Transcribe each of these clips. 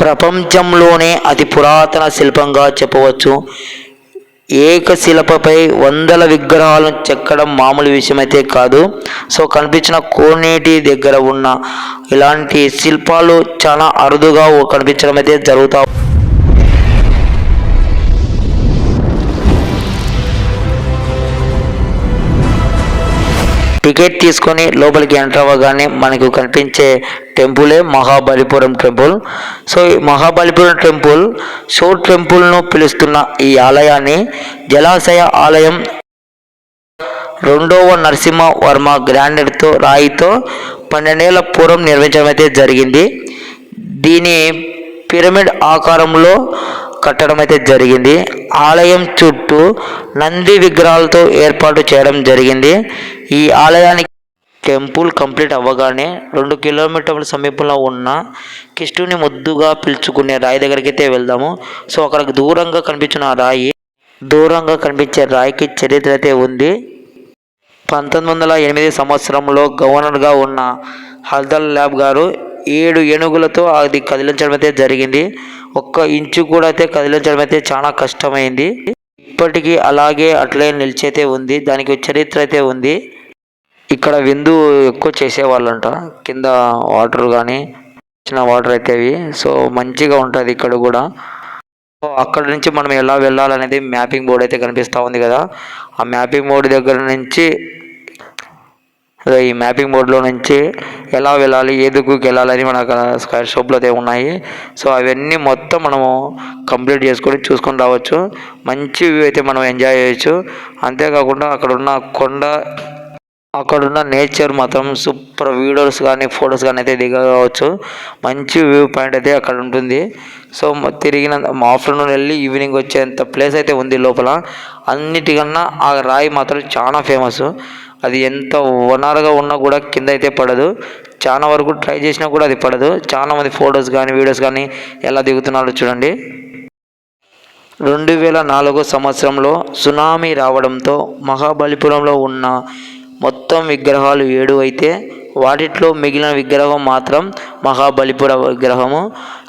ప్రపంచంలోనే అతి పురాతన శిల్పంగా చెప్పవచ్చు. ఏకశిలపపై వందల విగ్రహాలను చెక్కడం మామూలు విషయమైతే కాదు. సో కనిపించిన కోనేటి దగ్గర ఉన్న ఇలాంటి శిల్పాలు చాలా అరుదుగా కనిపించడం అయితే జరుగుతా టికెట్ తీసుకొని లోపలికి ఎంటర్ అవ్వగానే మనకు కనిపించే టెంపులే మహాబలిపురం టెంపుల్. సో ఈ మహాబలిపురం టెంపుల్ షో టెంపుల్ను పిలుస్తున్న ఈ ఆలయాన్ని జలాశయ ఆలయం రెండవ నరసింహవర్మ గ్రాండెడ్తో రాయితో పన్నెండేళ్ళ పూర్వం నిర్మించడం అయితే జరిగింది. దీని పిరమిడ్ ఆకారంలో కట్టడం అయితే జరిగింది. ఆలయం చుట్టూ నంది విగ్రహాలతో ఏర్పాటు చేయడం జరిగింది. ఈ ఆలయానికి టెంపుల్ కంప్లీట్ అవ్వగానే రెండు కిలోమీటర్ల సమీపంలో ఉన్న కిష్టుని ముద్దుగా పిలుచుకునే రాయి దగ్గరికి అయితే వెళ్దాము. సో అక్కడికి దూరంగా కనిపించిన ఆ రాయి దూరంగా కనిపించే రాయికి చరిత్ర అయితే ఉంది. పంతొమ్మిది వందల ఎనిమిది సంవత్సరంలో గవర్నర్గా ఉన్న హల్దల్ ల్యాబ్ గారు ఏడు ఏనుగులతో అది కదిలించడం అయితే జరిగింది. ఒక్క ఇంచు కూడా అయితే కదిలించడం అయితే చాలా కష్టమైంది. ఇప్పటికీ అలాగే అట్లే నిలిచైతే ఉంది. దానికి చరిత్ర అయితే ఉంది. ఇక్కడ విందు ఎక్కువ చేసేవాళ్ళంట. కింద వాటర్ కానీ చిన్న వాటర్ అయితే అవి. సో మంచిగా ఉంటుంది ఇక్కడ కూడా. సో అక్కడ నుంచి మనం ఎలా వెళ్ళాలనేది మ్యాపింగ్ బోర్డ్ అయితే కనిపిస్తూ ఉంది కదా. ఆ మ్యాపింగ్ బోర్డు దగ్గర నుంచి ఈ మ్యాపింగ్ బోర్డులో నుంచి ఎలా వెళ్ళాలి ఏ దిక్కుకి వెళ్ళాలని మనకు స్క్వేర్ షాప్లో అయితే ఉన్నాయి. సో అవన్నీ మొత్తం మనము కంప్లీట్ చేసుకొని చూసుకొని రావచ్చు. మంచి వ్యూ అయితే మనం ఎంజాయ్ చేయొచ్చు. అంతేకాకుండా అక్కడ ఉన్న కొండ అక్కడున్న నేచర్ మాత్రం సూపర్ వీడియోస్ కానీ ఫొటోస్ కానీ అయితే దిగవచ్చు. మంచి వ్యూ పాయింట్ అయితే అక్కడ ఉంటుంది. సో తిరిగిన ఆఫ్టర్నూన్ వెళ్ళి ఈవినింగ్ వచ్చేంత ప్లేస్ అయితే ఉంది లోపల. అన్నిటికన్నా ఆ రాయి మాత్రం చాలా ఫేమస్. అది ఎంత వనారుగా ఉన్నా కూడా కింద అయితే పడదు. చాలా వరకు ట్రై చేసినా కూడా అది పడదు. చాలా మంది ఫొటోస్ కానీ వీడియోస్ కానీ ఎలా దిగుతున్నారో చూడండి. రెండు వేల నాలుగో సంవత్సరంలో సునామీ రావడంతో మహాబలిపురంలో ఉన్న మొత్తం విగ్రహాలు ఏడు అయితే వాటిట్లో మిగిలిన విగ్రహం మాత్రం మహాబలిపుర విగ్రహము.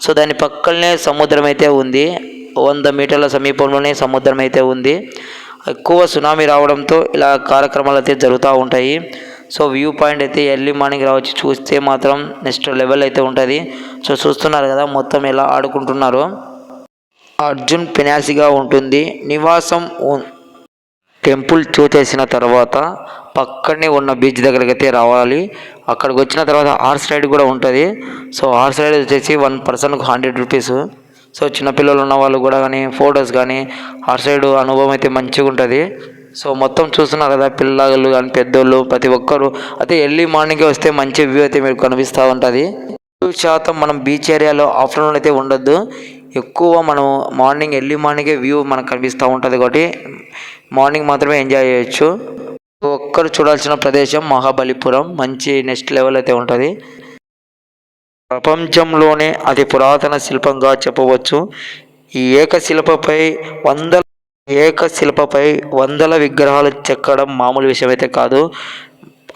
సో దాని పక్కనే సముద్రం అయితే ఉంది. వంద మీటర్ల సమీపంలోనే సముద్రం అయితే ఉంది. ఎక్కువ సునామీ రావడంతో ఇలా కార్యక్రమాలు అయితే జరుగుతూ ఉంటాయి. సో వ్యూ పాయింట్ అయితే ఎర్లీ మార్నింగ్ రావచ్చు చూస్తే మాత్రం నెక్స్ట్ లెవెల్ అయితే ఉంటుంది. సో చూస్తున్నారు కదా మొత్తం ఎలా ఆడుకుంటున్నారో. అర్జున్ పెనాసిగా ఉంటుంది. నివాసం టెంపుల్ చూసేసిన తర్వాత పక్కనే ఉన్న బీచ్ దగ్గరికి అయితే రావాలి. అక్కడికి వచ్చిన తర్వాత హార్స్ రైడ్ కూడా ఉంటుంది. సో హార్స్ రైడ్ వచ్చేసి వన్ పర్సన్కి హండ్రెడ్ రూపీస్. సో చిన్నపిల్లలు ఉన్న వాళ్ళు కూడా కానీ ఫొటోస్ కానీ అటు సైడ్ అనుభవం అయితే మంచిగా ఉంటుంది. సో మొత్తం చూస్తున్నారు కదా పిల్లలు కానీ పెద్దోళ్ళు ప్రతి ఒక్కరు. అయితే ఎర్లీ మార్నింగే వస్తే మంచి వ్యూ అయితే మీకు కనిపిస్తూ ఉంటుంది. ఎక్కువ శాతం మనం బీచ్ ఏరియాలో ఆఫ్టర్నూన్ అయితే ఉండొద్దు. ఎక్కువ మనం మార్నింగ్ ఎర్లీ మార్నింగే వ్యూ మనకు కనిపిస్తూ ఉంటుంది కాబట్టి మార్నింగ్ మాత్రమే ఎంజాయ్ చేయొచ్చు. ఒక్కరు చూడాల్సిన ప్రదేశం మహాబలిపురం. మంచి నెక్స్ట్ లెవెల్ అయితే ఉంటుంది. ప్రపంచంలోనే అతి పురాతన శిల్పంగా చెప్పవచ్చు. ఈ ఏకశిల్పపై వందల ఏకశిల్పపై వందల విగ్రహాలు చెక్కడం మామూలు విషయమైతే కాదు.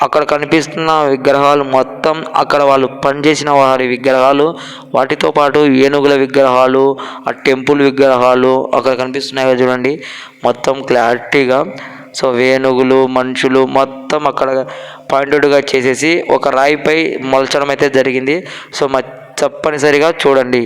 అక్కడ కనిపిస్తున్న విగ్రహాలు మొత్తం అక్కడ వాళ్ళు పనిచేసిన వారి విగ్రహాలు వాటితో పాటు ఏనుగుల విగ్రహాలు ఆ టెంపుల్ విగ్రహాలు అక్కడ కనిపిస్తున్నాయి చూడండి. మొత్తం క్లారిటీగా సో వేణుగులు మనుషులు మొత్తం అక్కడ పాయింటెడ్గా చేసేసి ఒక రాయిపై మలచడం అయితే జరిగింది. సో మ తప్పనిసరిగా చూడండి.